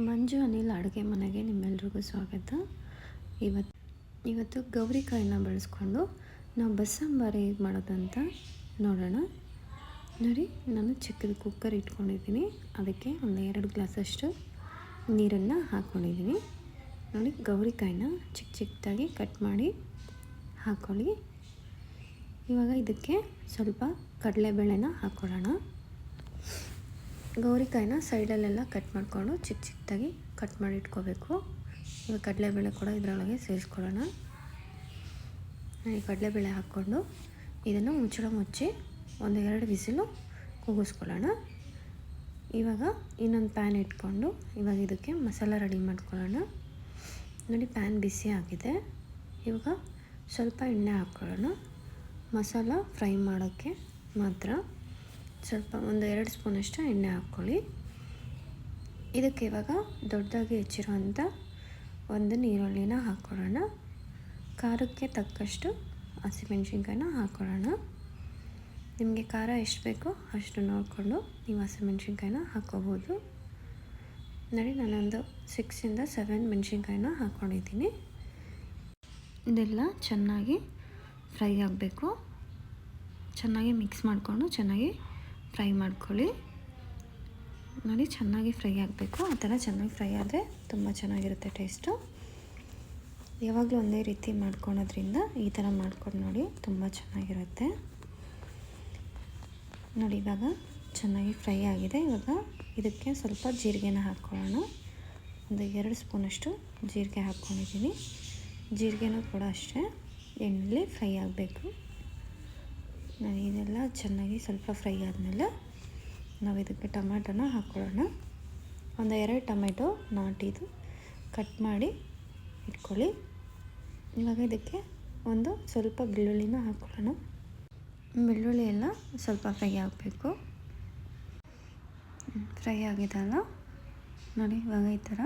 ಮಂಜು ಅನಿಲ್ ಅಡುಗೆ ಮನೆಗೆ ನಿಮ್ಮೆಲ್ರಿಗೂ ಸ್ವಾಗತ. ಇವತ್ತು ಇವತ್ತು ಗೌರಿಕಾಯಿನ ಬಳಸ್ಕೊಂಡು ನಾವು ಬಸ್ಸಾಂಬಾರಿ ಹೇಗೆ ಮಾಡೋದಂತ ನೋಡೋಣ. ನೋಡಿ, ನಾನು ಚಿಕ್ಕದು ಕುಕ್ಕರ್ ಇಟ್ಕೊಂಡಿದ್ದೀನಿ. ಅದಕ್ಕೆ ಒಂದು ಎರಡು ಗ್ಲಾಸಷ್ಟು ನೀರನ್ನು ಹಾಕ್ಕೊಂಡಿದ್ದೀನಿ ನೋಡಿ ಗೌರಿಕಾಯಿನ ಚಿಕ್ಕ ಚಿಕ್ಕದಾಗಿ ಕಟ್ ಮಾಡಿ ಹಾಕ್ಕೊಳ್ಳಿ ಇವಾಗ ಇದಕ್ಕೆ ಸ್ವಲ್ಪ ಕಡಲೆಬೇಳೆನ ಹಾಕ್ಕೊಳ್ಳೋಣ ಗೌರಿಕಾಯಿನ ಸೈಡಲ್ಲೆಲ್ಲ ಕಟ್ ಮಾಡಿಕೊಂಡು ಚಿಕ್ಕ ಚಿಕ್ಕದಾಗಿ ಕಟ್ ಮಾಡಿ ಇಟ್ಕೋಬೇಕು. ಈಗ ಕಡಲೆಬೇಳೆ ಕೂಡ ಇದರೊಳಗೆ ಸೇರಿಸ್ಕೊಳ್ಳೋಣ. ಈ ಕಡಲೆಬೇಳೆ ಹಾಕ್ಕೊಂಡು ಇದನ್ನು ಮುಚ್ಚಳ ಮುಚ್ಚಿ ಒಂದು ಎರಡು ವಿಸಿಲು ಕೂಗಿಸ್ಕೊಳ್ಳೋಣ. ಇವಾಗ ಇನ್ನೊಂದು ಪ್ಯಾನ್ ಇಟ್ಕೊಂಡು ಇವಾಗ ಇದಕ್ಕೆ ಮಸಾಲ ರೆಡಿ ಮಾಡ್ಕೊಳ್ಳೋಣ. ನೋಡಿ ಪ್ಯಾನ್ ಬಿಸಿ ಆಗಿದೆ. ಇವಾಗ ಸ್ವಲ್ಪ ಎಣ್ಣೆ ಹಾಕ್ಕೊಳ್ಳೋಣ. ಮಸಾಲ ಫ್ರೈ ಮಾಡೋಕ್ಕೆ ಮಾತ್ರ. ಸ್ವಲ್ಪ ಒಂದು ಎರಡು ಸ್ಪೂನಷ್ಟು ಎಣ್ಣೆ ಹಾಕ್ಕೊಳ್ಳಿ. ಇದಕ್ಕೆ ಇವಾಗ ದೊಡ್ಡದಾಗಿ ಹೆಚ್ಚಿರುವಂಥ ಒಂದು ನೀರುಳ್ಳಿನ ಹಾಕ್ಕೊಳ್ಳೋಣ. ಖಾರಕ್ಕೆ ತಕ್ಕಷ್ಟು ಹಸಿಮೆಣ್ಸಿನ್ಕಾಯಿನ ಹಾಕ್ಕೊಳ್ಳೋಣ. ನಿಮಗೆ ಖಾರ ಎಷ್ಟು ಬೇಕೋ ಅಷ್ಟು ನೋಡಿಕೊಂಡು ನೀವು ಹಸಿಮೆಣ್ಸಿನ್ಕಾಯಿನ ಹಾಕ್ಕೋಬೋದು. ನೋಡಿ, ನಾನೊಂದು ಸಿಕ್ಸಿಂದ ಸೆವೆನ್ ಮೆಣಸಿನ್ಕಾಯಿನ ಹಾಕ್ಕೊಂಡಿದ್ದೀನಿ. ಇದೆಲ್ಲ ಚೆನ್ನಾಗಿ ಫ್ರೈ ಆಗಬೇಕು. ಚೆನ್ನಾಗಿ ಮಿಕ್ಸ್ ಮಾಡಿಕೊಂಡು ಚೆನ್ನಾಗಿ ಫ್ರೈ ಮಾಡ್ಕೊಳ್ಳಿ. ನೋಡಿ, ಚೆನ್ನಾಗಿ ಫ್ರೈ ಆಗಬೇಕು. ಆ ಥರ ಚೆನ್ನಾಗಿ ಫ್ರೈ ಆದರೆ ತುಂಬ ಚೆನ್ನಾಗಿರುತ್ತೆ ಟೇಸ್ಟು. ಯಾವಾಗಲೂ ಒಂದೇ ರೀತಿ ಮಾಡ್ಕೊಳೋದ್ರಿಂದ ಈ ಥರ ಮಾಡ್ಕೊಂಡು ನೋಡಿ ತುಂಬ ಚೆನ್ನಾಗಿರುತ್ತೆ. ನೋಡಿ, ಇವಾಗ ಚೆನ್ನಾಗಿ ಫ್ರೈ ಆಗಿದೆ. ಇವಾಗ ಇದಕ್ಕೆ ಸ್ವಲ್ಪ ಜೀರಿಗೆನ ಹಾಕ್ಕೊಳ್ಳೋಣ. ಒಂದು ಎರಡು ಸ್ಪೂನಷ್ಟು ಜೀರಿಗೆ ಹಾಕ್ಕೊಂಡಿದ್ದೀನಿ. ಜೀರಿಗೆನೂ ಕೂಡ ಅಷ್ಟೇ. ಎಣ್ಣೆಲಿ ಫ್ರೈ ಆಗಬೇಕು. ಇದೆಲ್ಲ ಚೆನ್ನಾಗಿ ಸ್ವಲ್ಪ ಫ್ರೈ ಆದಮೇಲೆ ನಾವು ಇದಕ್ಕೆ ಟೊಮೆಟೊನ ಹಾಕ್ಕೊಳ್ಳೋಣ. ಒಂದು ಎರಡು ಟೊಮೆಟೊ ನಾಟಿದು ಕಟ್ ಮಾಡಿ ಇಟ್ಕೊಳ್ಳಿ. ಇವಾಗ ಇದಕ್ಕೆ ಒಂದು ಸ್ವಲ್ಪ ಬೆಳ್ಳುಳ್ಳಿನ ಹಾಕ್ಕೊಳ್ಳೋಣ. ಬೆಳ್ಳುಳ್ಳಿ ಎಲ್ಲ ಸ್ವಲ್ಪ ಫ್ರೈ ಆಗಬೇಕು. ಫ್ರೈ ಆಗಿದಲ್ಲ ನೋಡಿ, ಇವಾಗ ಈ ಥರ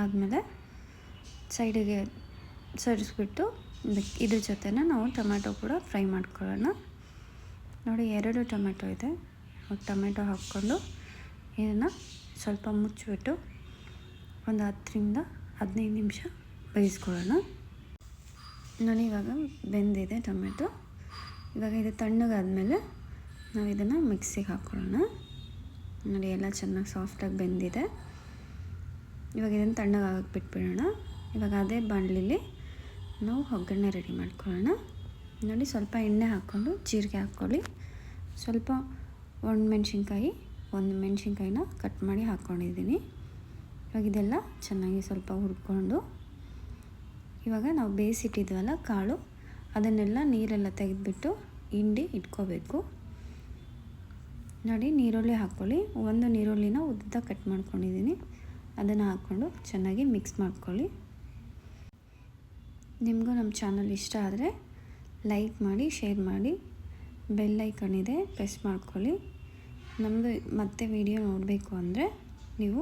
ಆದಮೇಲೆ ಸೈಡಿಗೆ ಸರಿಸ್ಬಿಟ್ಟು ಇದಕ್ಕೆ ಇದ್ರ ಜೊತೆನೇ ನಾವು ಟೊಮೆಟೊ ಕೂಡ ಫ್ರೈ ಮಾಡ್ಕೊಳ್ಳೋಣ. ನೋಡಿ ಎರಡು ಟೊಮೆಟೊ ಇದೆ. ಟೊಮೆಟೊ ಹಾಕ್ಕೊಂಡು ಇದನ್ನು ಸ್ವಲ್ಪ ಮುಚ್ಚಿಬಿಟ್ಟು ಒಂದು ಹತ್ತರಿಂದ ಹದಿನೈದು ನಿಮಿಷ ಬೇಯಿಸ್ಕೊಳ್ಳೋಣ. ನಾನು ಇವಾಗ ಬೆಂದಿದೆ ಟೊಮೆಟೊ. ಇವಾಗ ಇದು ತಣ್ಣಗಾದಮೇಲೆ ನಾವು ಇದನ್ನು ಮಿಕ್ಸಿಗೆ ಹಾಕ್ಕೊಳ್ಳೋಣ. ನೋಡಿ, ಎಲ್ಲ ಚೆನ್ನಾಗಿ ಸಾಫ್ಟಾಗಿ ಬೆಂದಿದೆ. ಇವಾಗ ಇದನ್ನು ತಣ್ಣಗಾಗಕ್ಕೆ ಬಿಟ್ಬಿಡೋಣ. ಇವಾಗ ಅದೇ ಬಾಣಲಿಲಿ ನಾವು ಒಗ್ಗರಣೆ ರೆಡಿ ಮಾಡ್ಕೊಳ್ಳೋಣ. ನೋಡಿ ಸ್ವಲ್ಪ ಎಣ್ಣೆ ಹಾಕ್ಕೊಂಡು ಜೀರಿಗೆ ಹಾಕ್ಕೊಳ್ಳಿ. ಸ್ವಲ್ಪ ಒಣಮೆಣ್ಸಿನ್ಕಾಯಿ ಒಂದು ಮೆಣಸಿನ್ಕಾಯಿನ ಕಟ್ ಮಾಡಿ ಹಾಕ್ಕೊಂಡಿದ್ದೀನಿ. ಇವಾಗ ಇದೆಲ್ಲ ಚೆನ್ನಾಗಿ ಸ್ವಲ್ಪ ಹುರ್ಕೊಂಡು. ಇವಾಗ ನಾವು ಬೇಯಿಸಿಟ್ಟಿದ್ವಲ್ಲ ಕಾಳು, ಅದನ್ನೆಲ್ಲ ನೀರೆಲ್ಲ ತೆಗೆದುಬಿಟ್ಟು ಹಿಂಡಿ ಇಟ್ಕೋಬೇಕು. ನೋಡಿ ನೀರುಳ್ಳಿ ಹಾಕ್ಕೊಳ್ಳಿ. ಒಂದು ನೀರುಳ್ಳಿನ ಉದ್ದ ಕಟ್ ಮಾಡ್ಕೊಂಡಿದ್ದೀನಿ. ಅದನ್ನು ಹಾಕ್ಕೊಂಡು ಚೆನ್ನಾಗಿ ಮಿಕ್ಸ್ ಮಾಡ್ಕೊಳ್ಳಿ. ನಿಮಗೂ ನಮ್ಮ ಚಾನಲ್ ಇಷ್ಟ ಆದರೆ ಲೈಕ್ ಮಾಡಿ, ಶೇರ್ ಮಾಡಿ. ಬೆಲ್ ಐಕನ್ ಇದೆ, ಪ್ರೆಸ್ ಮಾಡ್ಕೊಳ್ಳಿ. ನಮ್ಮದು ಮತ್ತೆ ವಿಡಿಯೋ ನೋಡಬೇಕು ಅಂದರೆ ನೀವು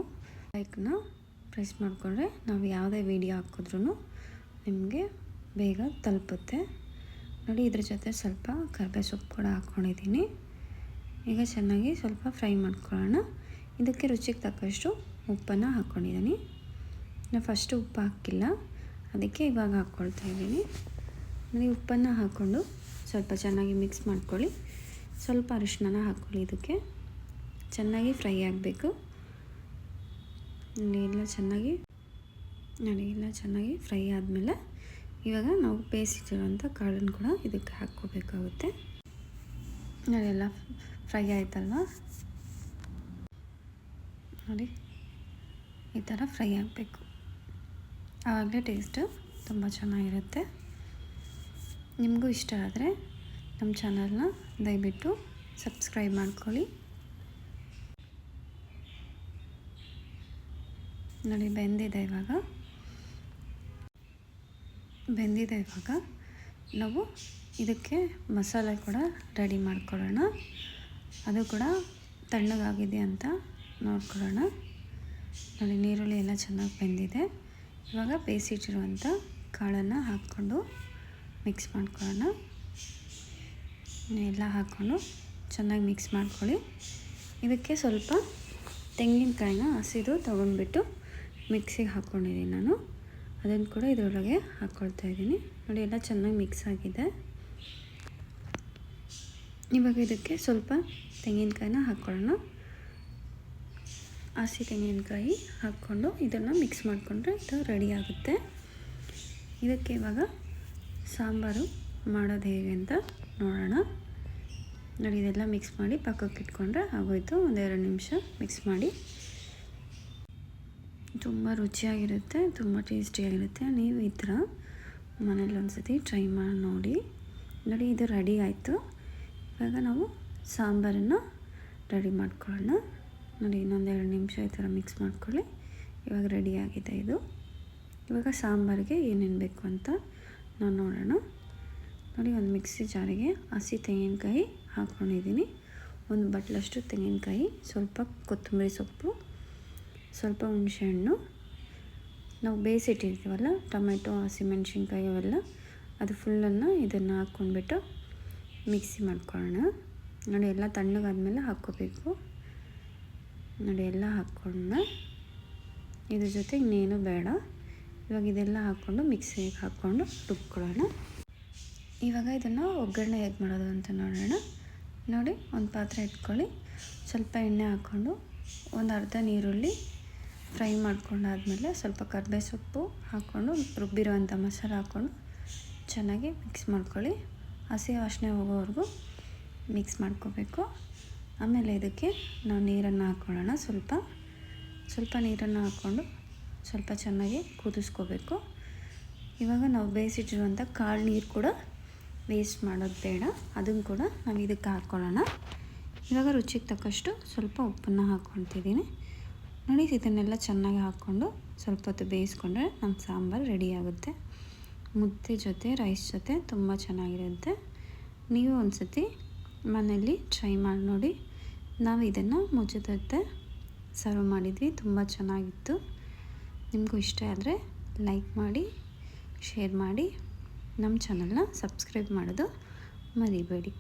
ಲೈಕ್ನ ಪ್ರೆಸ್ ಮಾಡಿಕೊಂಡ್ರೆ ನಾವು ಯಾವುದೇ ವಿಡಿಯೋ ಹಾಕಿದ್ರೂ ನಿಮಗೆ ಬೇಗ ತಲುಪುತ್ತೆ. ನೋಡಿ, ಇದ್ರ ಜೊತೆ ಸ್ವಲ್ಪ ಕರ್ಬೇ ಸೊಪ್ಪು ಕೂಡ ಹಾಕ್ಕೊಂಡಿದ್ದೀನಿ ಈಗ ಚೆನ್ನಾಗಿ ಸ್ವಲ್ಪ ಫ್ರೈ ಮಾಡ್ಕೊಳ್ಳೋಣ. ಇದಕ್ಕೆ ರುಚಿಗೆ ತಕ್ಕಷ್ಟು ಉಪ್ಪನ್ನು ಹಾಕ್ಕೊಂಡಿದ್ದೀನಿ ನಾನು ಫಸ್ಟು ಉಪ್ಪು ಹಾಕಿಲ್ಲ. ಅದಕ್ಕೆ ಇವಾಗ ಹಾಕ್ಕೊಳ್ತಾ ಇದ್ದೀನಿ. ನೀವು ಉಪ್ಪನ್ನು ಹಾಕ್ಕೊಂಡು ಸ್ವಲ್ಪ ಚೆನ್ನಾಗಿ ಮಿಕ್ಸ್ ಮಾಡ್ಕೊಳ್ಳಿ. ಸ್ವಲ್ಪ ಅರಿಶಿನ ಹಾಕ್ಕೊಳ್ಳಿ ಇದಕ್ಕೆ. ಚೆನ್ನಾಗಿ ಫ್ರೈ ಆಗಬೇಕು. ಎಲ್ಲ ಚೆನ್ನಾಗಿ, ನೋಡಿ, ಎಲ್ಲ ಚೆನ್ನಾಗಿ ಫ್ರೈ ಆದಮೇಲೆ ಇವಾಗ ನಾವು ಬೇಯಿಸಿಟ್ಟಿರುವಂಥ ಕಾಳನ್ನು ಕೂಡ ಇದಕ್ಕೆ ಹಾಕ್ಕೋಬೇಕಾಗುತ್ತೆ. ಎಲ್ಲ ಫ್ರೈ ಆಯ್ತಲ್ವ? ನೋಡಿ, ಈ ಥರ ಫ್ರೈ ಆಗಬೇಕು. ಆವಾಗಲೇ ಟೇಸ್ಟು ತುಂಬ ಚೆನ್ನಾಗಿರುತ್ತೆ. ನಿಮಗೂ ಇಷ್ಟ ಆದರೆ ನಮ್ಮ ಚಾನಲ್ನ ದಯವಿಟ್ಟು ಸಬ್ಸ್ಕ್ರೈಬ್ ಮಾಡ್ಕೊಳ್ಳಿ. ನೋಡಿ, ಬೆಂದಿದೆ ಇವಾಗ. ಬೆಂದಿದೆ ಇವಾಗ. ನಾವು ಇದಕ್ಕೆ ಮಸಾಲೆ ಕೂಡ ರೆಡಿ ಮಾಡ್ಕೊಳ್ಳೋಣ. ಅದು ಕೂಡ ತಣ್ಣಗಾಗಿದೆ ಅಂತ ನೋಡ್ಕೊಳ್ಳೋಣ. ನೋಡಿ, ನೀರುಳ್ಳಿ ಎಲ್ಲ ಚೆನ್ನಾಗಿ ಬೆಂದಿದೆ. ಇವಾಗ ಬೇಯಿಸಿಟ್ಟಿರುವಂಥ ಕಾಳನ್ನು ಹಾಕ್ಕೊಂಡು ಮಿಕ್ಸ್ ಮಾಡ್ಕೊಳ್ಳೋಣ. ಎಲ್ಲ ಹಾಕ್ಕೊಂಡು ಚೆನ್ನಾಗಿ ಮಿಕ್ಸ್ ಮಾಡ್ಕೊಳ್ಳಿ. ಇದಕ್ಕೆ ಸ್ವಲ್ಪ ತೆಂಗಿನಕಾಯಿನ ಹಸಿದು ತೊಗೊಂಡ್ಬಿಟ್ಟು ಮಿಕ್ಸಿಗೆ ಹಾಕ್ಕೊಂಡಿದ್ದೀನಿ ನಾನು. ಅದನ್ನು ಕೂಡ ಇದರೊಳಗೆ ಹಾಕ್ಕೊಳ್ತಾ ಇದ್ದೀನಿ. ನೋಡಿ, ಎಲ್ಲ ಚೆನ್ನಾಗಿ ಮಿಕ್ಸ್ ಆಗಿದೆ. ಇವಾಗ ಇದಕ್ಕೆ ಸ್ವಲ್ಪ ತೆಂಗಿನಕಾಯಿನ ಹಾಕ್ಕೊಳ್ಳೋಣ. ಹಸಿ ತೆಂಗಿನಕಾಯಿ ಹಾಕ್ಕೊಂಡು ಇದನ್ನು ಮಿಕ್ಸ್ ಮಾಡಿಕೊಂಡ್ರೆ ಇದು ರೆಡಿ ಆಗುತ್ತೆ. ಇದಕ್ಕೆ ಇವಾಗ ಸಾಂಬಾರು ಮಾಡೋದು ಹೇಗೆ ಅಂತ ನೋಡೋಣ. ನೋಡಿ, ಇದೆಲ್ಲ ಮಿಕ್ಸ್ ಮಾಡಿ ಪಕ್ಕಕ್ಕೆ ಇಟ್ಕೊಂಡ್ರೆ ಆಗೋಯ್ತು. ಒಂದೆರಡು ನಿಮಿಷ ಮಿಕ್ಸ್ ಮಾಡಿ. ತುಂಬ ರುಚಿಯಾಗಿರುತ್ತೆ, ತುಂಬ ಟೇಸ್ಟಿಯಾಗಿರುತ್ತೆ. ನೀವು ಈ ಥರ ಮನೇಲಿ ಒಂದು ಸತಿ ಟ್ರೈ ಮಾಡಿ ನೋಡಿ. ನೋಡಿ, ಇದು ರೆಡಿ ಆಯಿತು. ಇವಾಗ ನಾವು ಸಾಂಬಾರನ್ನು ರೆಡಿ ಮಾಡ್ಕೊಳ್ಳೋಣ. ನೋಡಿ ಇನ್ನೊಂದೆರಡು ನಿಮಿಷ ಈ ಥರ ಮಿಕ್ಸ್ ಮಾಡ್ಕೊಳ್ಳಿ. ಇವಾಗ ಆಗಿದೆ ಇದು. ಇವಾಗ ಸಾಂಬಾರಿಗೆ ಏನೇನು ಬೇಕು ಅಂತ ನಾವು ನೋಡೋಣ. ನೋಡಿ, ಒಂದು ಮಿಕ್ಸಿ ಜಾರಿಗೆ ಹಸಿ ತೆಂಗಿನಕಾಯಿ ಹಾಕ್ಕೊಂಡಿದ್ದೀನಿ ಒಂದು ಬಟ್ಲಷ್ಟು ತೆಂಗಿನಕಾಯಿ, ಸ್ವಲ್ಪ ಕೊತ್ತಂಬರಿ ಸೊಪ್ಪು, ಸ್ವಲ್ಪ ಹುಣಸೆಹಣ್ಣು ನಾವು ಬೇಯಿಸಿಟ್ಟಿರ್ತೀವಲ್ಲ, ಟೊಮೆಟೊ ಹಸಿಮೆಣ್ಸಿನ್ಕಾಯಿ ಅವೆಲ್ಲ, ಅದು ಫುಲ್ಲನ್ನು ಇದನ್ನು ಹಾಕ್ಕೊಂಡ್ಬಿಟ್ಟು ಮಿಕ್ಸಿ ಮಾಡ್ಕೊಳ್ಳೋಣ. ನೋಡಿ, ಎಲ್ಲ ತಣ್ಣಗಾದ್ಮೇಲೆ ಹಾಕ್ಕೋಬೇಕು. ನೋಡಿ, ಎಲ್ಲ ಹಾಕ್ಕೊಂಡ ಇದ್ರ ಜೊತೆ ಇನ್ನೇನು ಬೇಡ. ಇವಾಗ ಇದೆಲ್ಲ ಹಾಕ್ಕೊಂಡು ಮಿಕ್ಸಿಗೆ ಹಾಕ್ಕೊಂಡು ರುಬ್ಕೊಳ್ಳೋಣ. ಇವಾಗ ಇದನ್ನು ಒಗ್ಗರಣೆ ಹೇಗೆ ಮಾಡೋದು ಅಂತ ನೋಡೋಣ. ನೋಡಿ, ಒಂದು ಪಾತ್ರೆ ಇಟ್ಕೊಳ್ಳಿ. ಸ್ವಲ್ಪ ಎಣ್ಣೆ ಹಾಕ್ಕೊಂಡು ಒಂದು ಅರ್ಧ ನೀರುಳ್ಳಿ ಫ್ರೈ ಮಾಡ್ಕೊಂಡಾದಮೇಲೆ ಸ್ವಲ್ಪ ಕರ್ಬೇ ಸೊಪ್ಪು ಹಾಕ್ಕೊಂಡು ರುಬ್ಬಿರುವಂಥ ಮಸಾಲೆ ಹಾಕ್ಕೊಂಡು ಚೆನ್ನಾಗಿ ಮಿಕ್ಸ್ ಮಾಡ್ಕೊಳ್ಳಿ. ಹಸಿ ವಾಸನೆ ಹೋಗೋವರೆಗೂ ಮಿಕ್ಸ್ ಮಾಡ್ಕೋಬೇಕು. ಆಮೇಲೆ ಇದಕ್ಕೆ ನಾವು ನೀರನ್ನು ಹಾಕ್ಕೊಳ್ಳೋಣ ಸ್ವಲ್ಪ. ಸ್ವಲ್ಪ ನೀರನ್ನು ಹಾಕ್ಕೊಂಡು ಸ್ವಲ್ಪ ಚೆನ್ನಾಗಿ ಕುದಿಸ್ಕೋಬೇಕು. ಇವಾಗ ನಾವು ಬೇಯಿಸಿಟ್ಟಿರುವಂಥ ಕಾಳು ನೀರು ಕೂಡ ವೇಸ್ಟ್ ಮಾಡೋದು ಬೇಡ. ಅದನ್ನು ಕೂಡ ನಾವು ಇದಕ್ಕೆ ಹಾಕ್ಕೊಳ್ಳೋಣ ಇವಾಗ ರುಚಿಗೆ ತಕ್ಕಷ್ಟು ಸ್ವಲ್ಪ ಉಪ್ಪನ್ನು ಹಾಕ್ಕೊಳ್ತಿದ್ದೀನಿ ನೋಡಿ, ಇದನ್ನೆಲ್ಲ ಚೆನ್ನಾಗಿ ಹಾಕ್ಕೊಂಡು ಸ್ವಲ್ಪ ಹೊತ್ತು ಬೇಯಿಸ್ಕೊಂಡ್ರೆ ನಮ್ಮ ಸಾಂಬಾರು ರೆಡಿ ಆಗುತ್ತೆ. ಮುದ್ದೆ ಜೊತೆ ರೈಸ್ ಜೊತೆ ತುಂಬ ಚೆನ್ನಾಗಿರುತ್ತೆ. ನೀವು ಒಂದು ಸತಿ ಮನೆಯಲ್ಲಿ ಟ್ರೈ ಮಾಡಿ, ನೋಡಿ. ನಾವು ಇದನ್ನು ಮುಚ್ಚದ ಸರ್ವ್ ಮಾಡಿದ್ವಿ, ತುಂಬ ಚೆನ್ನಾಗಿತ್ತು. ನಿಮಗೂ ಇಷ್ಟ ಆದರೆ ಲೈಕ್ ಮಾಡಿ ಶೇರ್ ಮಾಡಿ ನಮ್ಮ ಚಾನಲ್ನ ಸಬ್ಸ್ಕ್ರೈಬ್ ಮಾಡೋದು ಮರಿಬೇಡಿ.